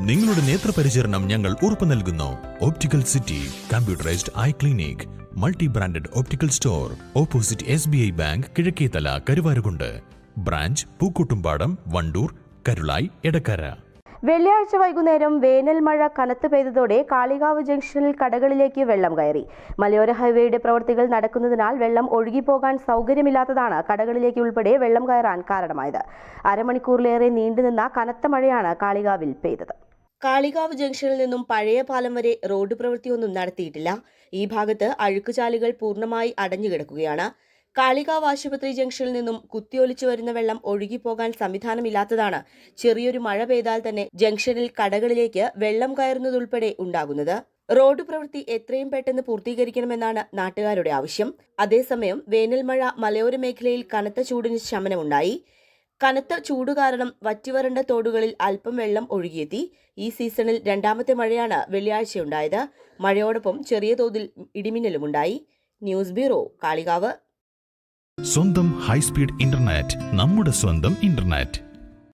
നിങ്ങളുടെ നേത്രപരിചരണം ഞങ്ങൾ ഉറപ്പു നൽകുന്നു. Optical city computerised eye clinic multi branded optical store opposite S B I bank Kizhakkethala Karuvarakundu. Branch Pookkottumpadam Wandoor Karulai Edakkara വെള്ളിയാഴ്ച വൈകുന്നേരം വേനൽ മഴ കനത്ത് പെയ്തതോടെ കാളികാവ് ജംഗ്ഷനിൽ കടകളിലേക്ക് വെള്ളം കയറി. മലയോര ഹൈവേയുടെ പ്രവൃത്തികൾ നടക്കുന്നതിനാൽ വെള്ളം ഒഴുകിപ്പോകാൻ സൗകര്യമില്ലാത്തതാണ് കടകളിലേക്ക് ഉൾപ്പെടെ വെള്ളം കയറാൻ കാരണമായത്. അരമണിക്കൂറിലേറെ നീണ്ടുനിന്ന കനത്ത മഴയാണ് കാളികാവിൽ പെയ്തത്. കാളികാവ് ജംഗ്ഷനിൽ നിന്നും പഴയ പാലം വരെ റോഡ് പ്രവൃത്തിയൊന്നും നടത്തിയിട്ടില്ല. ഈ ഭാഗത്ത് അഴുക്കുചാലുകൾ പൂർണമായി അടഞ്ഞുകിടക്കുകയാണ് കാളികാവ് ആശുപത്രി ജംഗ്ഷനിൽ നിന്നും കുത്തിയൊലിച്ചു വരുന്ന വെള്ളം ഒഴുകിപ്പോകാൻ സംവിധാനമില്ലാത്തതാണ് ചെറിയൊരു മഴ പെയ്താൽ തന്നെ ജംഗ്ഷനിൽ കടകളിലേക്ക് വെള്ളം കയറുന്നതുൾപ്പെടെ ഉണ്ടാകുന്നത്. റോഡ് പ്രവൃത്തി എത്രയും പെട്ടെന്ന് പൂർത്തീകരിക്കണമെന്നാണ് നാട്ടുകാരുടെ ആവശ്യം. അതേസമയം വേനൽമഴ മലയോര മേഖലയിൽ കനത്ത ചൂടിന് ശമനമുണ്ടായി. കനത്ത ചൂട് കാരണം വറ്റിവരണ്ട തോടുകളിൽ അല്പം വെള്ളം ഒഴുകിയെത്തി. ഈ സീസണിൽ രണ്ടാമത്തെ മഴയാണ് വെള്ളിയാഴ്ചയുണ്ടായത്. മഴയോടൊപ്പം ചെറിയ തോതിൽ ഇടിമിന്നലുമുണ്ടായി ന്യൂസ് ബ്യൂറോ കാളികാവ്. സ്വന്തം ഹൈസ്പീഡ് ഇന്റർനെറ്റ് നമ്മുടെ സ്വന്തം ഇന്റർനെറ്റ്.